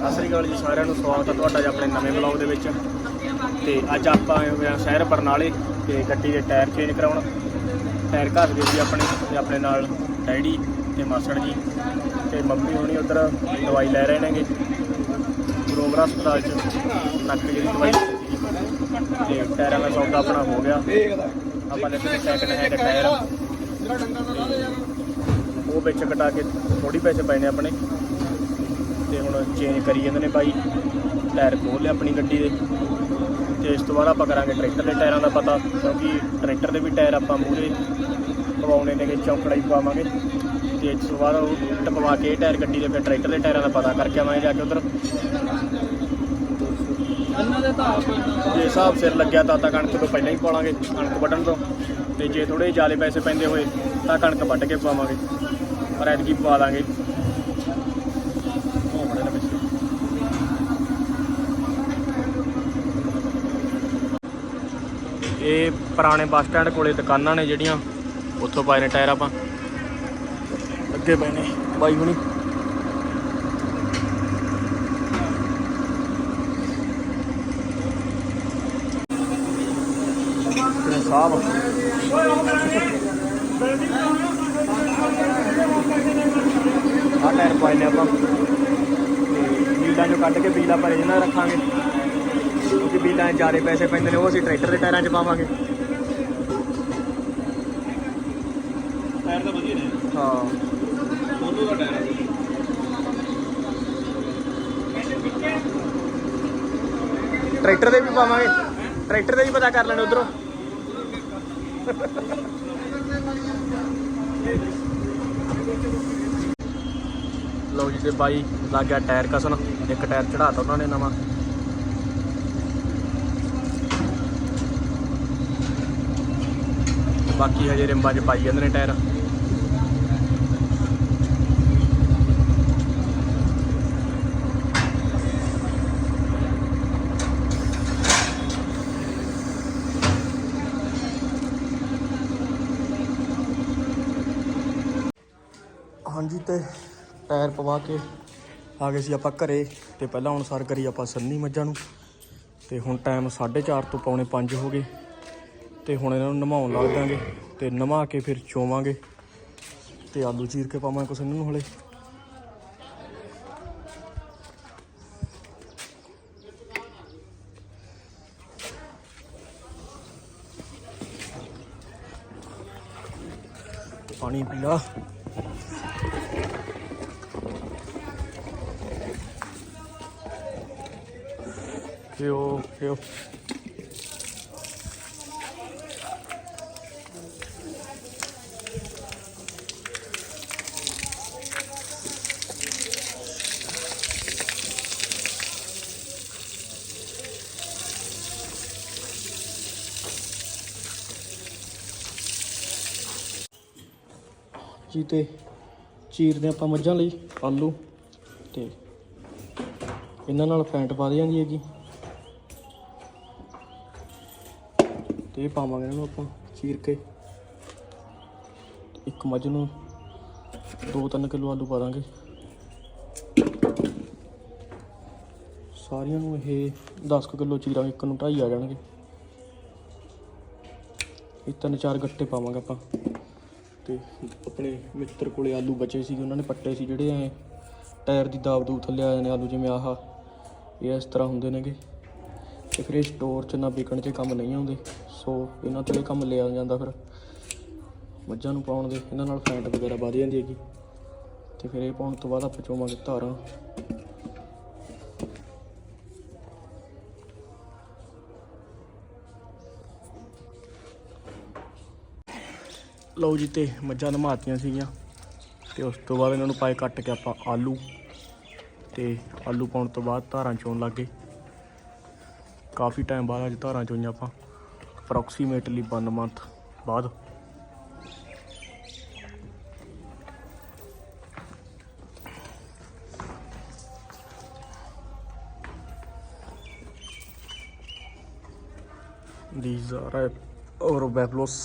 ਸਤਿ ਸ੍ਰੀ ਅਕਾਲ ਜੀ ਸਾਰਿਆਂ ਨੂੰ, ਸਵਾਗਤ ਹੈ ਤੁਹਾਡਾ ਜੀ ਆਪਣੇ ਨਵੇਂ ਬਲੌਗ ਦੇ ਵਿੱਚ। ਤੇ ਅੱਜ ਆਪਾਂ ਆਏ ਹੋਏ ਆ ਸ਼ਹਿਰ ਬਰਨਾਲੇ, ਤੇ ਗੱਡੀ ਦੇ ਟਾਇਰ ਚੇਂਜ ਕਰਾਉਣ। ਟਾਇਰ ਘਰ ਦੇ ਸੀ ਆਪਣੇ, ਤੇ ਆਪਣੇ ਨਾਲ ਡੈਡੀ ਤੇ ਮਾਸੜ ਜੀ। ਤੇ ਮੰਮੀ ਹੋਣੀ ਉਧਰ ਦਵਾਈ ਲੈ ਰਹੇ ਨੇਗੇ। ਗਰੋਵਰ ਹਸਪਤਾਲ ਚ, ਨੱਕ ਦੀ ਦਵਾਈ ਲਈ ਤੇ ਟਾਇਰਾਂ ਦਾ ਸੌਦਾ ਆਪਣਾ ਹੋ ਗਿਆ। ਆਪਾਂ ਨੇ ਸੈਕਿੰਡ ਹੈਂਡ ਟਾਇਰ। ਉਹ ਵਿੱਚ ਕਟਾ ਕੇ ਥੋੜੀ ਪੈਸੇ ਪਏ ਨੇ ਆਪਣੇ। ਤੇ ਹੁਣ ਚੇਂਜ ਕਰੀ ਜਾਂਦੇ ਨੇ ਬਾਈ। ਟਾਇਰ ਖੋਲ ਲਿਆ ਆਪਣੀ ਗੱਡੀ ਦੇ। ਤੇ ਇਸ ਤੋਂ ਬਾਅਦ ਆਪਾਂ ਕਰਾਂਗੇ ਟਰੈਕਟਰ ਦੇ ਟਾਇਰਾਂ ਦਾ ਪਤਾ, ਕਿਉਂਕਿ ਟਰੈਕਟਰ ਦੇ ਵੀ ਟਾਇਰ ਆਪਾਂ ਮੂਰੇ ਪਵਾਉਣੇ ਨੇਗੇ, ਚੌਂਕੜਾ ਹੀ ਪਵਾਵਾਂਗੇ। ਤੇ ਇਸ ਤੋਂ ਬਾਅਦ ਉਹ ਟਪਵਾ ਕੇ ਇਹ ਟਾਇਰ ਗੱਡੀ ਦੇ ਫਿਰ ਟਰੈਕਟਰ ਦੇ ਟਾਇਰਾਂ ਦਾ ਪਤਾ ਕਰਕੇ ਆਵਾਂਗੇ ਜਾ ਕੇ ਉਧਰ। ਜੇ ਹਿਸਾਬ ਸਿਰ ਲੱਗਿਆ ਤਾਂ ਤਾਂ ਕਣਕ ਤੋਂ ਪਹਿਲਾਂ ਹੀ ਪਾਵਾਂਗੇ ਕਣਕ ਵੱਢਣ ਤੋਂ। ਤੇ ਜੇ ਥੋੜੇ ਜ਼ਿਆਦਾ ਪੈਸੇ ਪੈਂਦੇ ਹੋਏ ਤਾਂ ਕਣਕ ਵੱਢ ਕੇ ਪਾਵਾਂਗੇ ਪਰ ਐਤਕੀ ਪਵਾ ਦਾਂਗੇ ਉਹ ਬੜੇ ਨੇ ਪਿੱਛੇ ਇਹ ਪੁਰਾਣੇ ਬੱਸ ਸਟੈਂਡ ਕੋਲੇ ਦੁਕਾਨਾਂ ਨੇ ਜਿਹੜੀਆਂ ਉੱਥੋਂ ਪਾਏ ਨੇ ਟਾਇਰ ਆਪਾਂ। ਅੱਗੇ ਪਏ ਨੇ। ਬਾਈ ਹੁਣੀ। ਸਾਹਿਬ ਆਹ ਟਾਇਰ ਪਾਏ ਨੇ ਆਪਾਂ। ਤੇ ਬੀਲਾਂ ਚੋਂ ਕੱਢ ਕੇ ਬੀਲਾ ਭਰੇ ਜਿਹਨਾਂ ਰੱਖਾਂਗੇ। ਕਿਉਂਕਿ ਬੀਲਾਂ 'ਚ ਜ਼ਿਆਦਾ ਪੈਸੇ ਪੈਂਦੇ ਨੇ ਉਹ ਅਸੀਂ ਟਰੈਕਟਰ ਦੇ ਟਾਇਰਾਂ 'ਚ ਪਾਵਾਂਗੇ। ਟਾਇਰ ਤਾਂ ਵਧੀਆ ਨੇ। ਹਾਂ। ਦੋਨੋਂ ਦਾ ਟਾਇਰ ਹੈ ਟਰੈਕਟਰ ਦੇ ਵੀ ਪਾਵਾਂਗੇ। ਟਰੈਕਟਰ ਦੇ ਵੀ ਪਤਾ ਕਰ ਲੈਣੇ ਉਧਰੋਂ। ਲਓ ਜੀ ਤੇ ਬਾਈ ਲੱਗ ਗਿਆ ਟਾਇਰ ਕਸਣ ਇੱਕ ਟਾਇਰ ਚੜਾਤਾ ਉਹਨਾਂ ਨੇ ਨਵਾਂ। ਬਾਕੀ ਹਜੇ ਰਿੰਬਾਂ 'ਚ ਪਾਈ ਜਾਂਦੇ ਨੇ ਟਾਇਰ। ਹਾਂਜੀ ਤੇ ਟਾਇਰ ਪਵਾ ਕੇ ਆ ਗਏ ਸੀ ਆਪਾਂ ਘਰੇ ਤੇ ਪਹਿਲਾਂ ਹੁਣ ਸਰ ਕਰੀ ਆਪਾਂ ਸੰਨੀ ਮੱਝਾਂ ਨੂੰ। ਤੇ ਹੁਣ ਟਾਈਮ 4:30 ਤੋਂ ਪੌਣੇ 5 ਹੋ ਗਏ। ਤੇ ਹੁਣ ਇਹਨਾਂ ਨੂੰ ਨਮਾਉਣ ਲੱਗ ਦਾਂਗੇ ਤੇ ਨਮਾ ਕੇ ਫਿਰ ਚੋਵਾਂਗੇ। ਤੇ ਆਲੂ ਚੀਰ ਕੇ ਪਾਵਾਂਗੇ ਕੁਛ ਇਹਨਾਂ ਨੂੰ ਹਲੇ। ਪਾਣੀ ਪੀ ਲਾ। ਪੀਓ ਪੀਓ। ਜੀ ਤੇ ਚੀਰਦੇ ਆਪਾਂ ਮੱਝਾਂ ਲਈ, ਆਲੂ ਤੇ ਇਹਨਾਂ ਨਾਲ ਫੈਂਟ ਪਾ ਦਿਆਂਗੇ ਜੀ ਤੇ ਇਹ ਪਾਵਾਂਗੇ ਇਹਨਾਂ ਨੂੰ ਆਪਾਂ ਚੀਰ ਕੇ। ਇੱਕ ਮੱਝ ਨੂੰ 2-3 ਕਿਲੋ ਆਲੂ ਪਾ ਦਾਂਗੇ। ਸਾਰੀਆਂ ਨੂੰ ਇਹ 10 ਕਿਲੋ ਚੀਰਾਂਗੇ, ਇੱਕ ਨੂੰ ਢਾਈ ਆ ਜਾਣਗੇ। ਇਹ ਤਿੰਨ ਚਾਰ ਗੱਟੇ ਪਾਵਾਂਗੇ ਆਪਾਂ। ਤੇ ਆਪਣੇ ਮਿੱਤਰ ਕੋਲੇ ਆਲੂ ਬਚੇ ਸੀ ਉਹਨਾਂ ਨੇ ਪੱਟੇ ਸੀ ਜਿਹੜੇ ਐ ਟਾਇਰ ਦੀ ਦਾਬ ਦੂਬ ਥੱਲੇ ਆ ਜਾਂਦੇ ਆਲੂ, ਜਿਵੇਂ ਆਹ, ਇਹ ਇਸ ਤਰ੍ਹਾਂ ਹੁੰਦੇ ਨੇਗੇ। ਤੇ ਫਿਰ ਇਹ ਸਟੋਰ 'ਚ ਨਾ ਵਿਕਣ 'ਚ ਕੰਮ ਨਹੀਂ ਆਉਂਦੇ, ਸੋ ਇਹਨਾਂ ਤੋਂ ਇਹ ਕੰਮ ਲਿਆ ਜਾਂਦਾ ਫਿਰ। ਮੱਝਾਂ ਨੂੰ ਪਾਉਣ ਦੇ, ਇਹਨਾਂ ਨਾਲ ਫੈਂਟ ਵਗੈਰਾ ਵਧ ਜਾਂਦੀ ਹੈਗੀ। ਤੇ ਫਿਰ ਇਹ ਪਾਉਣ ਤੋਂ ਬਾਅਦ ਆਪਾਂ ਚੋਵਾਂਗੇ ਧਾਰਾਂ। ਲਓ ਜੀ ਤੇ ਮੱਝਾਂ ਨਮਾਤੀਆਂ ਸੀਗੀਆਂ ਤੇ ਉਸ ਤੋਂ ਬਾਅਦ ਇਹਨਾਂ ਨੂੰ ਪਾਏ ਕੱਟ ਕੇ ਆਪਾਂ ਆਲੂ ਤੇ ਆਲੂ ਪਾਉਣ ਤੋਂ ਬਾਅਦ ਧਾਰਾਂ ਚੋਣ ਲੱਗ। ਗਏ ਕਾਫੀ ਟਾਈਮ ਬਾਅਦ ਅੱਜ ਧਾਰਾਂ ਚੋਈਆਂ ਆਪਾਂ। ਅਪਰੋਕਸੀਮੇਟਲੀ 1 ਮੰਥ ਬਾਅਦ। These are our buffaloes.